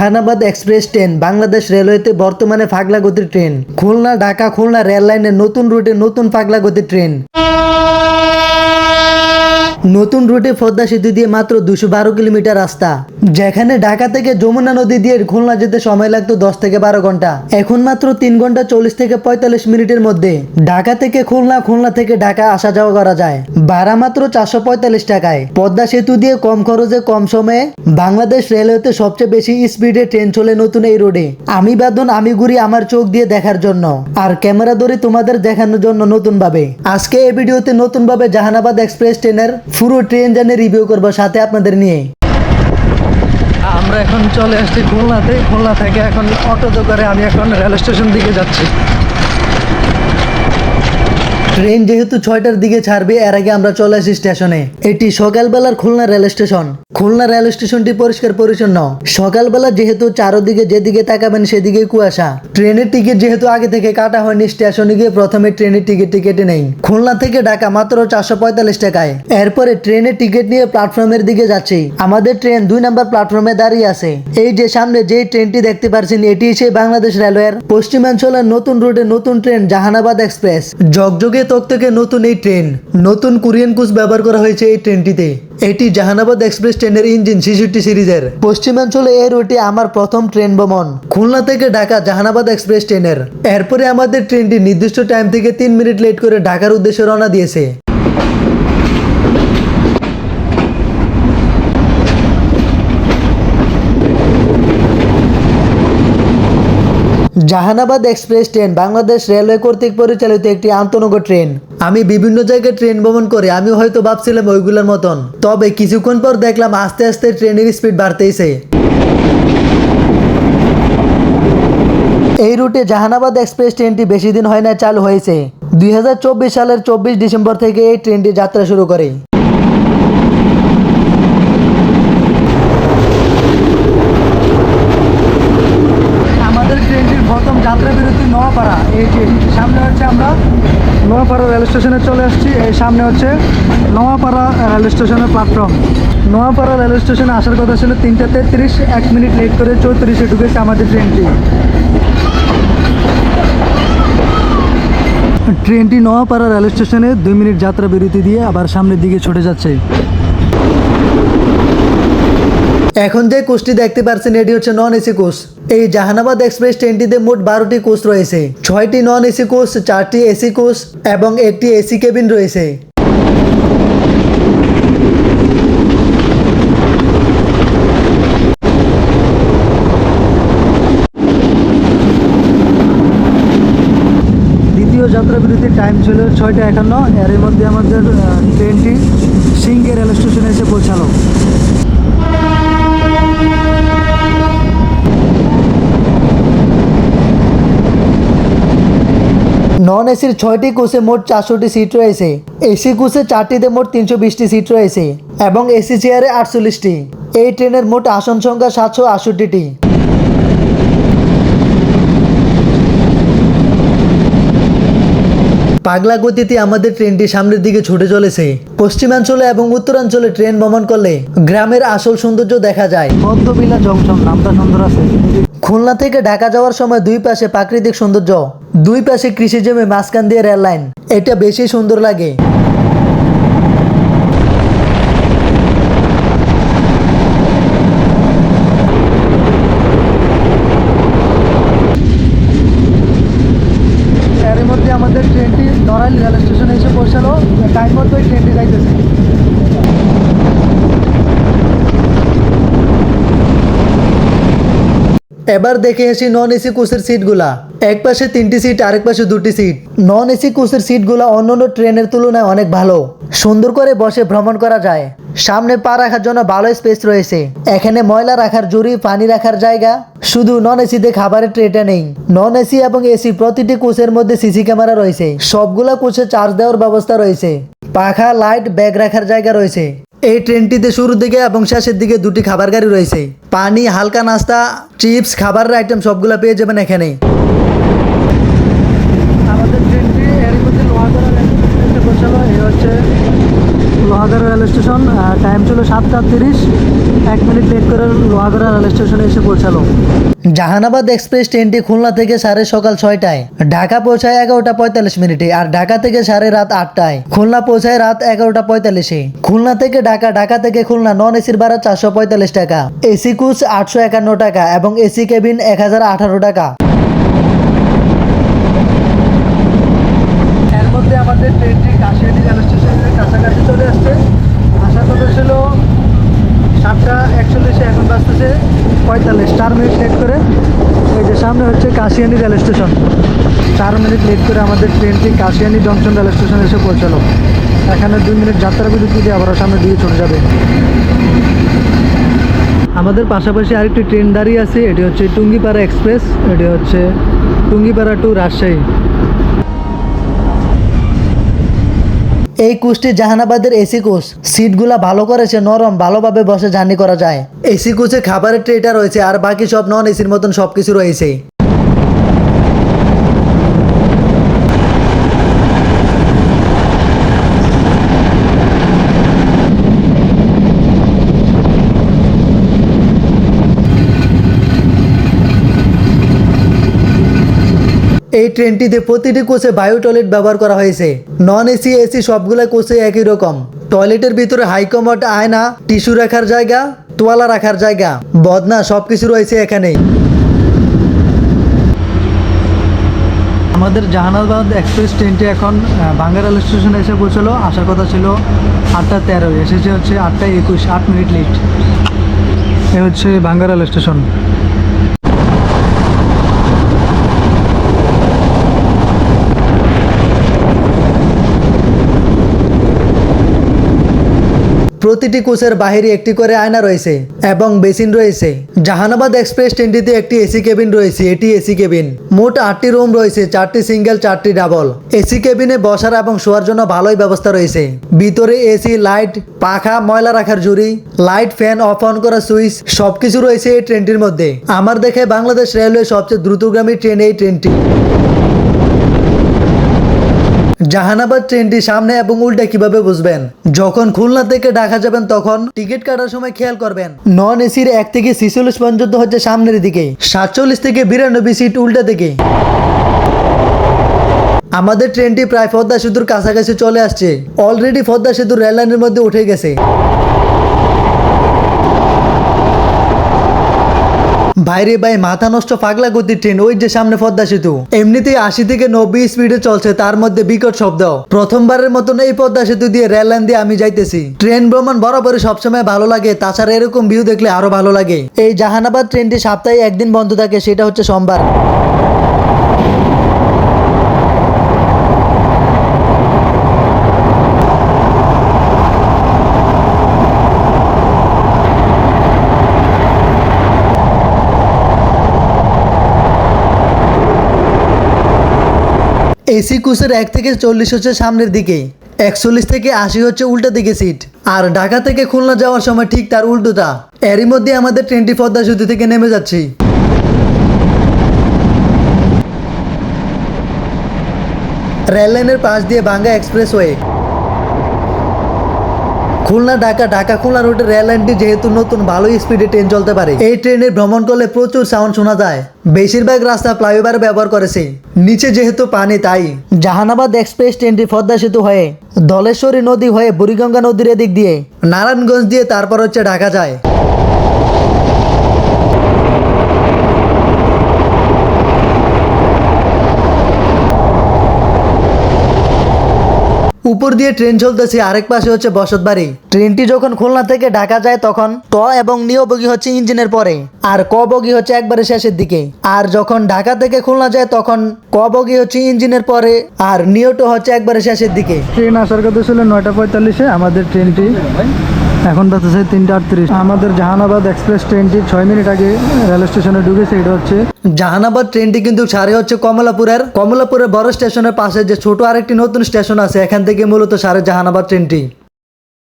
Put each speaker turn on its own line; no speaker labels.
Jehanabad express train, Bangladesh রেলওয়েতে বর্তমানে ফাগলা গতির ট্রেন। খুলনা, ঢাকা, খুলনা রেল লাইনের নতুন রুটে নতুন ফাগলা গতির ট্রেন। নতুন রুটে পদ্মা সেতু দিয়ে মাত্র দুশো বারো কিলোমিটার রাস্তা, যেখানে ঢাকা থেকে যমুনা নদী দিয়ে খুলনা যেতে সময় লাগতো দশ থেকে বারো ঘণ্টা। এখন মাত্র তিন ঘণ্টা চল্লিশ থেকে পঁয়তাল্লিশ মিনিটের মধ্যে ঢাকা থেকে খুলনা খুলনা থেকে ঢাকা আসা যাওয়া করা যায়। ভাড়া মাত্র চারশো পঁয়তাল্লিশ টাকায়। পদ্মা সেতু দিয়ে কম খরচে, কম সময়ে বাংলাদেশ রেলওয়েতে সবচেয়ে বেশি স্পিডে ট্রেন চলে নতুন এই রোডে। আমি বাদন, আমি ঘুরি আমার চোখ দিয়ে দেখার জন্য। আর ক্যামেরা ধরে তোমাদের দেখানোর জন্য নতুন ভাবে আজকে এই ভিডিওতে নতুন ভাবে জাহানাবাদ এক্সপ্রেস ট্রেনের পুরো ট্রেন জানে রিভিউ করব সাথে আপনাদের নিয়ে। আমরা এখন চলে আসছি খুলনাতে। খুলনা থেকে এখন অটোতে করে আমি এখন রেল স্টেশন দিকে যাচ্ছি। ট্রেন যেহেতু ছয়টার দিকে ছাড়বে, এর আগে আমরা চলে আসি স্টেশনে। এটি সকালবেলার Khulna rail station. Khulna rail স্টেশনটি পরিষ্কার পরিচ্ছন্ন। সকালবেলা যেহেতু চারোদিকে যেদিকে তাকাবেন সেদিকে কুয়াশা। ট্রেনের টিকিট যেহেতু আগে থেকে কাটা হয়নি, স্টেশনে গিয়ে প্রথমে ট্রেনের টিকিটটি কেটে নেই। খুলনা থেকে ঢাকা মাত্র চারশো পঁয়তাল্লিশ টাকায়। এরপরে ট্রেনের টিকিট নিয়ে প্ল্যাটফর্মের দিকে যাচ্ছি। আমাদের ট্রেন দুই নম্বর প্ল্যাটফর্মে দাঁড়িয়ে আছে। এই যে সামনে যে ট্রেনটি দেখতে পাচ্ছেন এটি সেই বাংলাদেশ রেলওয়ের পশ্চিমাঞ্চলের নতুন রুটে নতুন ট্রেন জাহানাবাদ এক্সপ্রেস। জগজগে তক থেকে নতুন এই ট্রেন নতুন কোরিয়ান কোচ ব্যবহার করা হয়েছে এই ট্রেনটিতে এটি জাহানাবাদ এক্সপ্রেস ট্রেনের ইঞ্জিন ছিষট্টি সিরিজের। পশ্চিমাঞ্চলে এই রুটে আমার প্রথম ট্রেন ভ্রমণ। খুলনা থেকে ঢাকা জাহানাবাদ এক্সপ্রেস ট্রেনের। এরপরে আমাদের ট্রেনটি নির্দিষ্ট টাইম থেকে তিন মিনিট লেট করে ঢাকার উদ্দেশ্যে রওনা দিয়েছে। Jahanabad express train Bangladesh railway কর্তৃক পরিচালিত একটি আন্তনগর ট্রেন। আমি বিভিন্ন জায়গায় ট্রেন ভ্রমণ করে আমি হয়তো ভাবছিলাম ওইগুলোর মতন। তবে কিছুক্ষণ পর দেখলাম আস্তে আস্তে ট্রেনের স্পিড বাড়তেইছে। এই রুটে জাহানাবাদ এক্সপ্রেস ট্রেনটি বেশি দিন হয় না, চালু হয়েছে। দুই হাজার চব্বিশ সালের চব্বিশ ডিসেম্বর থেকে এই ট্রেনটি যাত্রা শুরু করে আমাদের ট্রেনটির প্রথম যাত্রা বিরতি নোয়াপাড়া এই যে সামনে হচ্ছে আমরা নোয়াপাড়া রেল স্টেশনে চলে আসছি। এই সামনে হচ্ছে নোয়াপাড়া রেল স্টেশনের প্ল্যাটফর্ম নোয়াপাড়া রেল স্টেশনে আসার কথা ছিল তিনটা তেত্রিশ, এক মিনিট লেট করে চৌত্রিশে ঢুকেছে আমাদের ট্রেনটি। ট্রেনটি নোয়াপাড়া রেল স্টেশনে দুই মিনিট যাত্রা বিরতি দিয়ে আবার সামনের দিকে ছুটে যাচ্ছে। এখন যে কোচটি দেখতে পাচ্ছেন এটি হচ্ছে নন এসি কোচ। এই জাহানাবাদ এক্সপ্রেস ট্রেনটিতে মোট বারোটি কোচ রয়েছে। ছয়টি নন এসি কোচ, চারটি এসি কোচ এবং একটি এসি কেবিন রয়েছে। দ্বিতীয় যাত্রাবিরতির টাইম ছিল ছয়টা একান্ন। এর মধ্যে আমাদের ট্রেনটি সিঙ্গে রেল স্টেশনে এসে পৌঁছালো। নন এসির ছয়টি কোষে মোট চারশোটি সিট রয়েছে। এসি কোষে চারটিতে মোট তিনশো বিশটি সিট রয়েছে এবং এসি চেয়ারে আটচল্লিশটি। এই ট্রেনের মোট আসন সংখ্যা সাতশো আটষট্টিটি। পাগলা গতিতে আমাদের ট্রেনটি সামনের দিকে ছুটে চলেছে। পশ্চিমাঞ্চলে এবং উত্তরাঞ্চলে ট্রেন ভ্রমণ করলে গ্রামের আসল সৌন্দর্য দেখা যায়। পদ্মবিলা জংশন নামটা সুন্দর আছে। খুলনা থেকে ঢাকা যাওয়ার সময় দুই পাশে প্রাকৃতিক সৌন্দর্য দুই পাশে কৃষি জমি মাঝখান দিয়ে রেল লাইন এটা বেশি সুন্দর লাগে এর মধ্যে আমাদের ট্রেনটি নড়াইল রেল স্টেশনে এসে পৌঁছালো টাইম মতো ওই ট্রেনটি যাইতেছে এবার দেখে আসি নন এসি কোচের সিটগুলা এক পাশে তিনটি সিট আরেক পাশে দুটি সিট নন এসি কোচের সিটগুলা অন্যান্য ট্রেনের তুলনায় অনেক ভালো। সুন্দর করে বসে ভ্রমণ করা যায়। সামনে পা রাখার জন্য ভালো স্পেস রয়েছে। এখানে ময়লা রাখার জুড়ি, পানি রাখার জায়গা। শুধু নন এসিতে খাবারের ট্রেটা নেই। নন এসি এবং এসি প্রতিটি কোচের মধ্যে সিসি ক্যামেরা রয়েছে। সবগুলা কোচে চার্জ দেওয়ার ব্যবস্থা রয়েছে। পাখা লাইট ব্যাগ রাখার জায়গা রয়েছে। এই ট্রেনটিতে শুরুর দিকে এবং শেষের দিকে দুটি খাবার গাড়ি রয়েছে। পানি, হালকা নাস্তা, চিপস, খাবারের আইটেম সবগুলো পেয়ে যাবেন এখানে আমাদের ট্রেনটি এর মধ্যে লোহাগড়া রেল স্টেশনে টাইম ছিল সাতটা তিরিশ। এক মিনিট লেট করে লোহাগড়া রেল স্টেশনে এসে পৌঁছালো। জাহানাবাদ এক্সপ্রেস ট্রেনটি খুলনা থেকে সাড়ে সকাল ছয়টায়। ঢাকা পৌঁছায় এগারোটা পঁয়তাল্লিশ মিনিটে আর ঢাকা থেকে সাড়ে রাত আটটায়। খুলনা পৌঁছায় রাত এগারোটা পঁয়তাল্লিশে। খুলনা থেকে ঢাকা ঢাকা থেকে খুলনা নন এসির ভাড়া চারশো পঁয়তাল্লিশ টাকা। এসি কোচ আটশো একান্ন টাকা এবং এসি কেবিন এক হাজার আঠারো টাকা। এর মধ্যে আমাদের ট্রেনটি কাশিয়ানি রেল স্টেশনের কাছাকাছি চলে আসছে আসার কথা ছিল সাতটা একচল্লিশে এখন বাজতেছে পঁয়তাল্লিশ। চার মিনিট লেট করে এই যে সামনে হচ্ছে কাশিয়ানি রেল স্টেশন। চার মিনিট লেট করে আমাদের ট্রেনটি কাশিয়ানি জংশন রেল স্টেশনে এসে পৌঁছালো। এখানে দুই মিনিট যাত্রা বিরতি দিয়ে আবার সামনে দিয়ে চলে যাবে। আমাদের পাশাপাশি আরেকটি ট্রেন দাঁড়িয়ে আছে, এটি হচ্ছে টুঙ্গিপাড়া এক্সপ্রেস, এটি হচ্ছে টুঙ্গিপাড়া টু রাজশাহী। এই কোচটি জাহানাবাদের এসি কোচ। সিটগুলা ভালো করেছে, নরম, ভালোভাবে বসে জার্নি করা যায়। এসি কোচে খাবারের ট্রেটা রয়েছে, আর বাকি সব নন এসির মতন সবকিছু রয়েছে। এই ট্রেনটিতে প্রতিটি কোচে বায়ু টয়লেট ব্যবহার করা হয়েছে। নন এসি এসি সবগুলো কোচে একই রকম। টয়লেটের ভিতরে হাইকমোড, আয়না, টিস্যু রাখার জায়গা, তোয়ালা রাখার জায়গা, বদনা সবকিছু রয়েছে এখানেই আমাদের জাহানাবাদ এক্সপ্রেস ট্রেনটি এখন বাঙ্গা রেল স্টেশনে এসে পৌঁছলো। আসার কথা ছিল আটটা তেরো, এসেছে হচ্ছে আটটা একুশ, আট মিনিট লেট। এ হচ্ছে বাঙ্গা রেল স্টেশন। প্রতিটি কোচের বাহিরে একটি করে আয়না রয়েছে এবং বেসিন রয়েছে। জাহানাবাদ এক্সপ্রেস ট্রেনটিতে একটি এসি কেবিন রয়েছে, এটি এসি কেবিন। মোট আটটি রুম রয়েছে, চারটি সিঙ্গেল, চারটি ডাবল। এসি কেবিনে বসার এবং শোয়ার জন্য ভালোই ব্যবস্থা রয়েছে। ভিতরে এসি, লাইট, পাখা, ময়লা রাখার জুড়ি লাইট, ফ্যান অফ অন করা সুইচ, সবকিছু রয়েছে এই ট্রেনটির মধ্যে। আমার দেখে বাংলাদেশ রেলওয়ে সবচেয়ে দ্রুতগামী ট্রেন এই ট্রেনটি। জাহানাবাদ ট্রেনটি সামনে এবং উল্টে কীভাবে বুঝবেন? যখন খুলনা থেকে ঢাকা যাবেন তখন টিকিট কাটার সময় খেয়াল করবেন। নন এসির এক থেকে ছিচল্লিশ পর্যন্ত হচ্ছে সামনের দিকে। সাতচল্লিশ থেকে বিরানব্বই সিট উল্টা দিকে। আমাদের ট্রেনটি প্রায় পদ্মা সেতুর কাছাকাছি চলে আসছে। অলরেডি পদ্মা সেতুর রেললাইনের মধ্যে উঠে গেছে। বাইরে ভাই, মাথা নষ্ট পাগলা গতির ট্রেন ওই যে সামনে পদ্মা সেতু। এমনিতেই আশি থেকে নব্বই স্পিডে চলছে, তার মধ্যে বিকট শব্দ। প্রথমবারের মতন এই পদ্মা সেতু দিয়ে রেল লাইন দিয়ে আমি যাইতেছি। ট্রেন ভ্রমণ বরাবরই সবসময় ভালো লাগে, তাছাড়া এরকম ভিউ দেখলে আরও ভালো লাগে। এই জাহানাবাদ ট্রেনটি সপ্তাহে একদিন বন্ধ থাকে, সেটা হচ্ছে সোমবার। এসি কুসের এক থেকে চল্লিশ হচ্ছে সামনের দিকে, একচল্লিশ থেকে আশি হচ্ছে উল্টা দিকে সিট আর ঢাকা থেকে খুলনা যাওয়ার সময় ঠিক তার উল্টোটা। এরই মধ্যে আমাদের ট্রেনটি পদ্মা সেতু থেকে নেমে যাচ্ছি। রেল লাইনের পাশ দিয়ে বাঙ্গা এক্সপ্রেসওয়ে। খুলনা, ঢাকা ঢাকা, খুলনা রুটের রেল লাইনটি যেহেতু নতুন ভালো স্পিডে ট্রেন চলতে পারে। এই ট্রেনে ভ্রমণ করলে প্রচুর সাউন্ড শোনা যায়। বেশিরভাগ রাস্তা ফ্লাইওভার ব্যবহার করেছে। নিচে যেহেতু পানি, তাই জাহানাবাদ এক্সপ্রেস ট্রেনটি পদ্মা সেতু হয়ে ধলেশ্বরী নদী হয়ে বুড়িগঙ্গা নদীর এদিক দিয়ে নারায়ণগঞ্জ দিয়ে তারপর হচ্ছে ঢাকা যায়। উপর দিয়ে ট্রেন চলতেছে, আরেক পাশে হচ্ছে বসত বাড়ি। ট্রেনটি যখন খুলনা থেকে ঢাকা যায়, তখন ট এবং নিয় বগি হচ্ছে ইঞ্জিনের পরে, আর ক বগি হচ্ছে একবারে শেষের দিকে। আর যখন ঢাকা থেকে খুলনা যায়, তখন ক বগি হচ্ছে ইঞ্জিনের পরে, আর নিয়টো হচ্ছে একবারে শেষের দিকে। ট্রেন আসার কথা ছিল নয়টা পঁয়তাল্লিশে, আমাদের ট্রেনটি এখন বাজতেছে তিনটা আটত্রিশ। আমাদের জাহানাবাদ এক্সপ্রেস ট্রেনটি ছয় মিনিট আগে রেল স্টেশনে ঢুকেছে, এটা হচ্ছে। জাহানাবাদ ট্রেনটি কিন্তু সারে হচ্ছে কমলাপুরের। কমলাপুরের বড় স্টেশনের পাশে যে ছোট আরেকটি নতুন স্টেশন আছে, এখান থেকে মূলত সারে জাহানাবাদ ট্রেনটি।